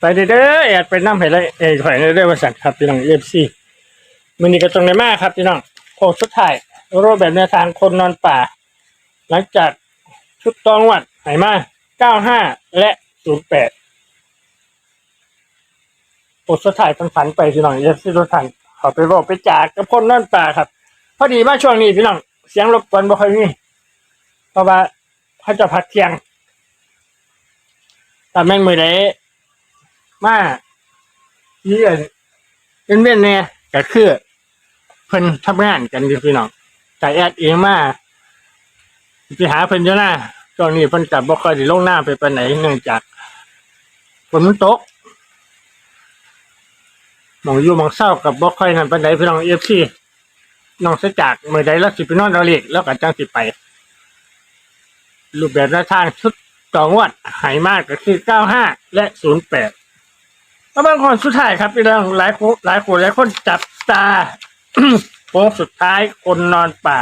ไปเด้อเด้อแอดไปน้ำให้เลยเอ้ยถอยเด้อเด้อว่าสั่นครับพี่น้องเอฟซีมื้อนี้ก็ตรงในมากครับพี่น้องโค้งสุดท้ายโรคแบบแนวทางคนนอนป่า หลังจากชุดตองวัดไหมา95และ08โค้งสุดท้ายฝันไปพี่น้องเอฟซีทุกท่านขาไปบอกไปจากกับคนนอนป่าครับ พอดีมาช่วงนี้พี่น้องเสียงรบกวนบ่ค่อยมีเพราะว่าเขาจะพักเที่ยงแต่แม่งมือได้ มาเยี่ยเป็นเว้นเนี่ยก็คือ เพิ่นทำงานกันอยู่พี่น้องแต่แอดเองมาไปหาเพิ่นอยู่นะช่วงนี้เพิ่นกลับบ่ค่อยได้ลงหน้าไปไปไหนเนื่องจากฝนมันตกมองอยู่มองเศร้ากับบ่ค่อยนั่นไปานพี่น้อง FC น้องเสยจากเมื่อใดแล้วสิไปนอนเอาเล็กแล้วก็จังสิไป รูปแบบหน้าทางชุดต่องวดหายมากก็คือ95และ08แล้วบางคนสุดท้ายครับพี่น้องหลายคนหลายคนหลายคนจับตา โค้งสุดท้ายคนนอนป่า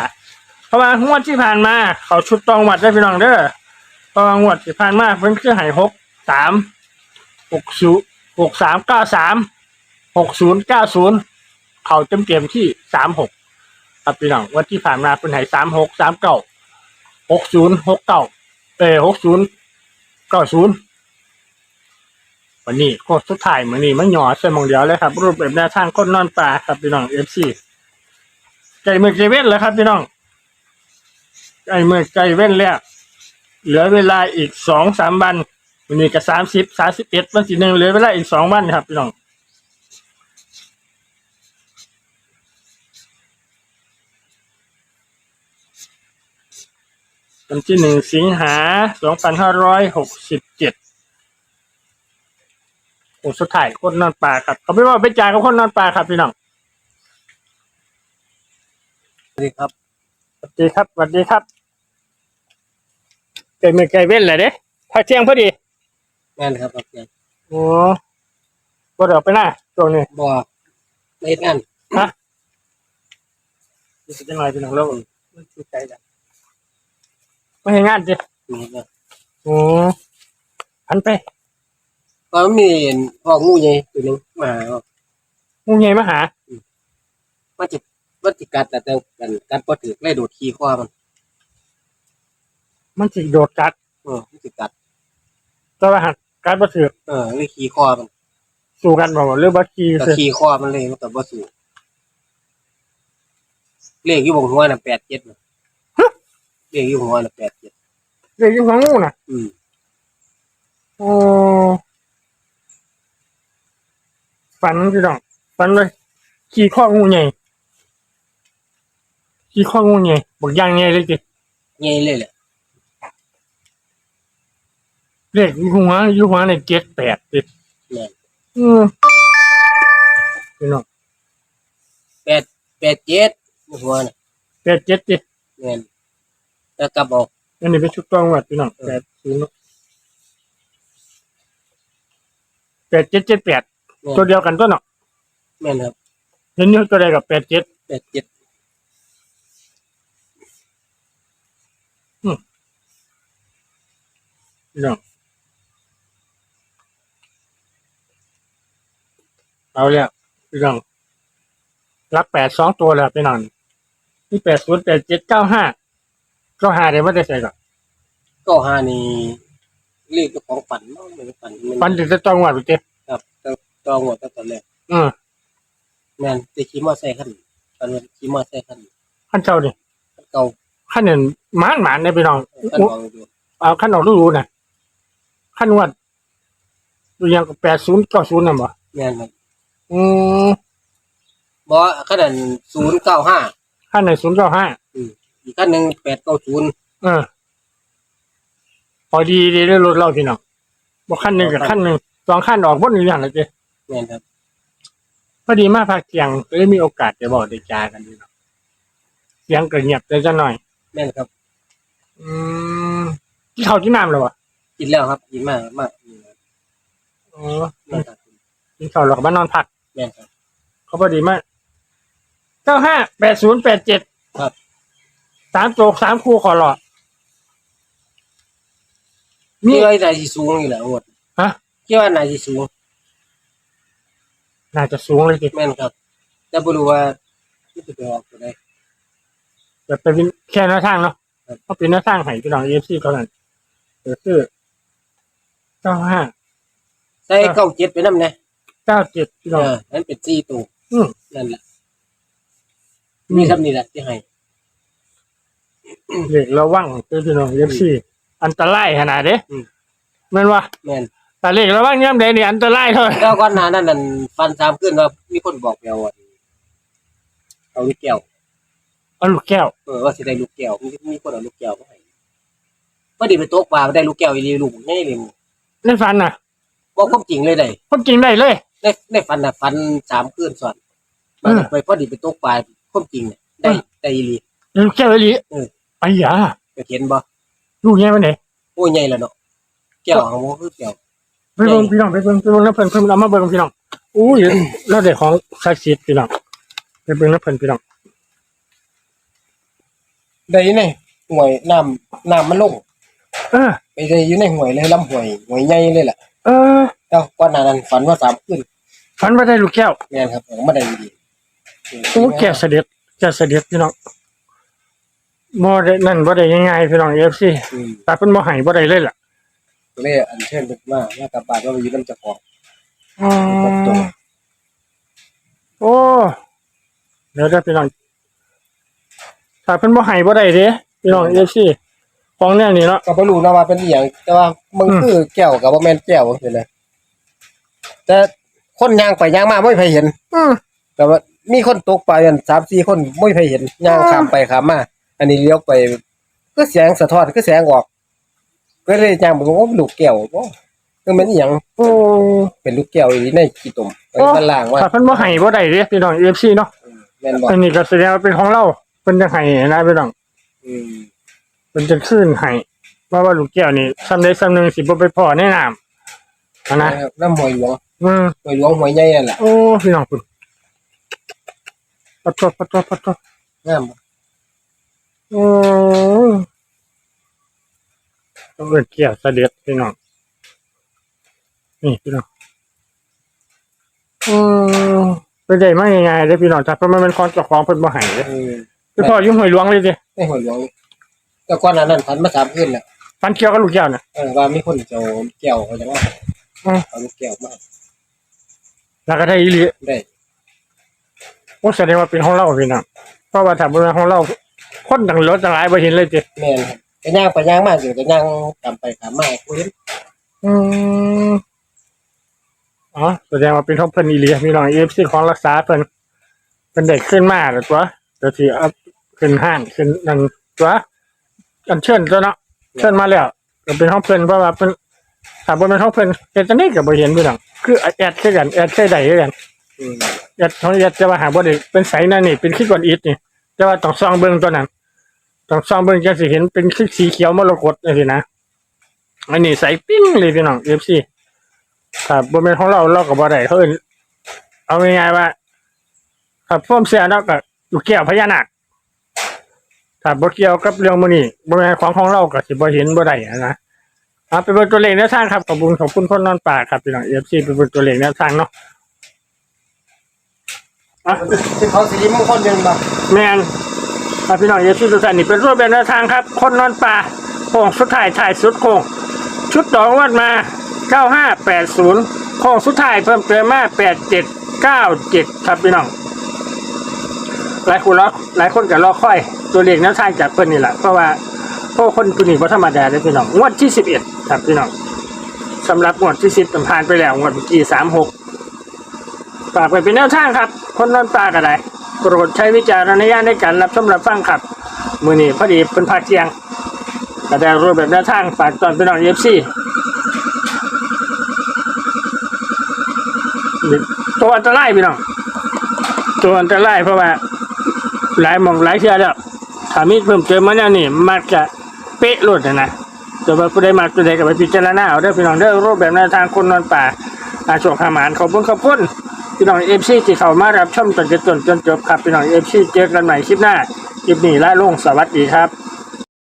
เพราะว่างวดที่ผ่านมา เขาชุดตองวัดได้พี่น้องเด้อเพราะว่างวดที่ผ่านมาเพิ่นคือใหายหกสามหกศูนย์หกสามเก้าสามหกศูนย์เก้าศูนย์เขาเต็มเต็มที่สามหกครับพี่น้องวันที่ผ่านมาเป็นหายสามหกสามเก้าหกศูนย์หกเก้าเออหกศูนย์เก้าศูนย์ วันนี้โคตรสุดท้ายมือนี้มันหย่อใส่มองเดียวเลยครับ รูปแบบแนวทางคนนอนป่าครับพี่น้องเอฟซีใจมือใจเว้นแล้วครับพี่น้องใจมือใจเว้นแล้วเหลือเวลาอีกสองสามวันวันนี้ก็สามสิบสามสิบเอ็ดวันที่หนึ่งเหลือเวลาอีกสองวันครับพี่น้องวันที่หนึ่งสิงหาสองพันห้าร้อยหกสิบเจ็ด โอ้สุดท้ายคนนอนป่าครับเขาไม่ว่าไปจ่ายกับคนนอนป่าครับพี่น้องสวัสดีครับสวัสดีครับสวัสดีครับเกิดมือไกลเว้นเลยเด้พักเที่ยงพอดีแม่นครับครับเพื่อนโอ้บ่ได้ออกไปหน้าตรงนี้บอกในงานฮะนี่จะหน่อยพี่น้องแล้วมันคือใจจังไม่ให้งานจินี่ครับโอ้หันไป ก็มีพ่องูใหญ่ตัวหนึงมาบอกงูใหญ่มาหาว่าจิว่าจิกัดแต่แต่กันกัดพอถือเลยโดดขี่คว้ามันมันสิโดดกัดเออมันจิกัดแต่ว่าหักกัดบ่ถือเออเลยขี่คว้ามันสู้กันบ่หรือบ่ขี่ก็ซื่อขี่คว้ามันเลยมันก็บ่สู้เลขอยู่บนหัวน่ะแปดเจ็ดน่ะเลขอยู่หัวน่ะแปดเจ็ดเรื่องของงูน่ะ อืมโอ้ ฝันพี่น้องฝันเลยขี่ข้องูใหญ่ขี่ข้องูใหญ่บอกอย่างใหญ่เลยจิใหญ่เลยแหละเลขอยู่หัวอยู่หัวในเจ็ดแปดจิแม่นอืมพี่น้องแปดแปดเจ็ดอยู่หัวน่ะแปดเจ็ดจิแม่นแล้วกลับออกอันนี้เป็นชุดกล้องวัดพี่น้องแปดศูนย์แปดเจ็ดเจ็ดแปดแม่น ตัวเดียวกันตัวเนาะแม่นครับเห็นอยู่ตัวใดกับแปดเจ็ดแปดเจ็ดพี่น้องเอาแล้วพี่น้องรักแปดสองตัวแล้วพี่น้องนี่แปดศูนย์แปดเจ็ดเก้าห้าเก้าห้าเดี๋ยวไม่ได้ใส่ก่อนก็หานี่เลขเจ้าของฝันมั้งไม่ได้ฝันมันฟันถึงจะจ้องวัดไปเจ๊ครับ ต้องต้องหมดตั้งแต่แรกอืมแม่นจะขี่มอไซค์คันตอนนั้นขี่มอไซค์คันขั้นเจ้าดิคันเก่าขั้นหนึ่งหมานหมานเนี่ยพี่น้องคันวางอยู่เอาขั้นออกรู้ๆนะขั้นวัดดูยังแปดศูนย์เก้าศูนย์น่ะบ่แม่นครับอืมบ่คันนั้นศูนย์เก้าห้าขั้นไหนศูนย์เก้าห้าอีกคันหนึ่งแปดเก้าศูนย์เออพอดีดีได้รถเราพี่น้องบ่ขั้นหนึ่งกับขั้นหนึ่งสองขั้นออกบนอยู่อย่างไรเจ๊ แม่นครับ พอดีมาพักเที่ยงก็ได้มีโอกาสจะบอกได้จากันพี่น้องเสียงก็เงียบได้จะหน่อย แม่นครับ อืมที่เขาที่น้ำแล้ววะกินแล้วครับกินมากมากอ๋อแม่นครับกินข้าวแล้วก็มานอนพัก แม่นครับ เขาพอดีมากเก้าห้าแปดศูนย์แปดเจ็ดครับ สามโจกสามคู่ขอหลอดมีอะไรนายที่สูงอยู่แหละหมดฮะ คิดว่านายที่สูง น่าจะสูงเลยทีแม่นครับแต่บ่รู้ว่าที่จะไปออกตัวใดแต่เป็นแค่หน้าทางเนาะครับเพราะเป็นหน้าทางให้พี่น้องเอฟซีเท่านั้นเดี๋ยวคือเก้าห้าใส่เก้าเจ็ดไปนำแน่เก้าเจ็ดพี่เอน้องอนั่นเป็น4ตัวอืมนั่นแหละมีคำนี้แหละที่ให้เด็กระวังคือพี่น้องเอฟซีอันตรายขนาดเด้อืมแม่นว่าแม่น แต่เด็กระวังย่ำใดนี่อันตรายเท่าไหร่แล้วก่อนหน้านั้นนั่นฟันสามขึ้นว่ามีคนบอกแปลว่าเอาลูกแก้วเอาลูกแก้วเออว่าสิได้ลูกแก้วมีมีคนเอาลูกแก้วมาให้พอดีไปตกปลาได้ลูกแก้วอีหลีลูกง่ายเลยในฝันน่ะบอกความจริงเลยได้ผมจริงได้เลยได้ได้ฟันน่ะฟันสามคืนซ้อนอืมไปพอดีไปตกปลาความจริงเนี่ยได้ได้อีหลีลูกแก้วอีหลีเออไอ้หยาก็เห็นบ่ลูกแง่มันไหนโอ้ยใหญ่แล้วเนาะแก้วของมันคือแก้ว ไปเบิ่งพี่น้องไปเบิ่งไปเบิ่งน้ำเพิ่นเพิ่นเอามาเบิ่งพี่น้องอู้ยเราได้ของศักดิ์สิทธิ์พี่น้องไปเบิ่งน้ำเพิ่นพี่น้องได้ในห่วยน้ำน้ำมันลงเออไปได้อยู่ในห่วยเลยลำห่วยห่วยใหญ่เลยแหละเออแล้วก่อนหน้านั้นฝันว่าสามคืนฝันว่าได้ลูกแก้วแม่นครับผมมาได้ดีโอ้แก้วเสด็จแก้วเสด็จพี่น้องบ่ได้นั่นบ่ได้ง่ายๆพี่น้อง FC อืมแต่เพิ่นบ่ให้บ่ได้เลยล่ะ ก็เลยอันเชิญเพิ่นมาว่ากลับบ้านว่าไปอยู่น้ำเจ้าของอ๋อโอ้เดี๋ยวเด้อพี่น้องถ้าเพิ่นบ่ให้บ่ได้เด้พี่น้อง FC ของแนวนี้เนาะ ก็บ่รู้นะว่าเป็นอีหยังแต่ว่ามันอืม คือแก้วกับบ่แม่นแก้วจังซี่นะแต่คนย่างไปย่างมาไม่มีใครเห็น อือแต่ว่ามีคนตกปลากันสามสี่คนไม่มีใครเห็นย่างอ่าข้ามไปข้ามมา อันนี้เลี้ยวไป ก็แสงสะท้อนก็แสงออก ก็เลยย่างไปว่าลูกแก้วบ่ก็เป็นอีหยังโอ้เป็นลูกแก้วอีในขี้ตุ่มไปโอ้มันล่างว่าถ้าเพิ่นบ่ให้บ่ได้เด้พี่น้อง FC เนาะแม่นบ่อันนี้ก็แสดงว่าเป็นของเราเพิ่นจะให้นะพี่น้องอืมเพิ่นจะขึ้นให้เพราะว่าลูกแก้วนี่ซ้ำใดซ้ำหนึงสิบ่ไปพอในน้ำอะนะน้ำหวยหลวงอืมหวยหลวงหวยใหญ่นั่นแหละโอ้พี่น้องคุณปัดตัวปัดตัวปัดตัวงามบ่โอ้ ต้องเอิ้นแก้วเสด็จพี่น้องนี่พี่น้องอืมไปได้มาง่ายๆเด้อพี่น้องถ้าเพิ่นมันเป็นของเจ้าของเพิ่นบ่ให้เด้อเออคือพ่ออยู่ห้วยหลวงเลยสิในหวยหลวงแต่ก่อนหน้านั้นฝันมาสามคืนแล้วฟันเกี่ยวกับลูกแก้วน่ะ เออว่ามีคนจะเอาแก้วเขาจังว่าอืม เอาลูกแก้วมาแล้วก็ได้อีหลีได้โอ้แสดงว่าเป็นของเราพี่น้องเพราะว่าถ้าบ่เป็นของเราคนต่างรถต่างหลายบ่เห็นเลยสิแม่นครับ ไปย่างไปย่างมาอยู่ก็ย่างกลับไปกลับมาคุยอืมอ๋อแสดงว่าเป็นของเพิ่นอีหลีพี่น้อง EFC ของรักษาเพิ่นเพิ่นได้ขึ้นมาแล้วตัวเดี๋ยวสิเอาขึ้นห้างขึ้นนั่นตัวอันเชิญตัวเนาะเชิญมาแล้วก็เป็นของเพิ่นเพราะว่าเพิ่นถ้าบ่เป็นของเพิ่นเฮ็ดจังได๋ก็บ่เห็นพี่น้องคือแอดคือกันแอดใช้ได้คือกันอืม แอดของแอดจะว่าหาบ่ได้เป็นไสนั่นนี่เป็นขี้กวนอิฐนี่แต่ว่าต้องส่องเบิ่งตัวนั้น ต้องส่องเบิ่งจังสิเห็นเป็นคือสีเขียวมรกตจังซี่นะอันนี้ใส่ปิ้งเลยพี่น้อง FC ครับบ่แม่นของเราเราก็บ่ได้เขาเอิ้นเอาง่ายๆว่า ครับพ่อมเสียเนาะก็ลูกแก้วพญานาคถ้าบ่เกี่ยวกับเรื่องมื้อนี้บ่แม่นของของเราก็สิบ่เห็นบ่ได้อะนะเอาไปเบิ่งตัวเลขแนวทางครับขอบคุณขอบคุณคนนอนป่าครับพี่น้อง FC ไปเบิ่งตัวเลขแนวทางเนาะอะเป็นของสิริมงคลเป็นบ่แม่น ครับพี่น้อง FC ทุกท่านนี่เป็นรูปแบบแนวทางครับ คนนอนป่าโค้งสุดท้ายท้ายสุดโค้งชุดดอกวัดมา 9580ข้งสุดท้ายเพิ่มเติมมา 8797 ครับพี่น้อง หลายคนรอหลายคนก็รอค่อย ตัวเลขแนวทางจากเพิ่นนี่แหละเพราะว่าพราะคนผู้นี้บ่ธรรมดาเลยพี่น้องงวดที่ 11 ครับพี่น้องสำหรับงวดที่ 10ผ่านไปแล้วงวดเมื่อกี้36ฝากไปเป็นแนวทางครับ คนนอนตาก็ได้ โปรดใช้วิจารณญาณในการรับชมรับฟังครับ มือนี้พอดีเป็นภาคเที่ยงก็ได้รูปแบบแนวทางฝากตอนพี่น้องเอฟซีตัวอันตรายพี่น้องตัวอันตรายเพราะว่า หลายมองหลายเชื่อแล้วถ้ามีเพิ่มเติมมาแนวนี้มักจะเป๊ะหลุดนะนะแต่ว่าผู้ใดมาตัวใดก็ไปพิจารณาเอาเด้พี่น้องเด้รูปแบบแนวทางคนนอนป่าอาชคหามานขอบคุณขอบคุณ พี่น้องเอฟซีที่เข้ามารับชมจนจนจนจนจบครับพี่น้องเอฟซีเจอกันใหม่คลิปหน้าคลิปนี้ละลงสวัสดีครับ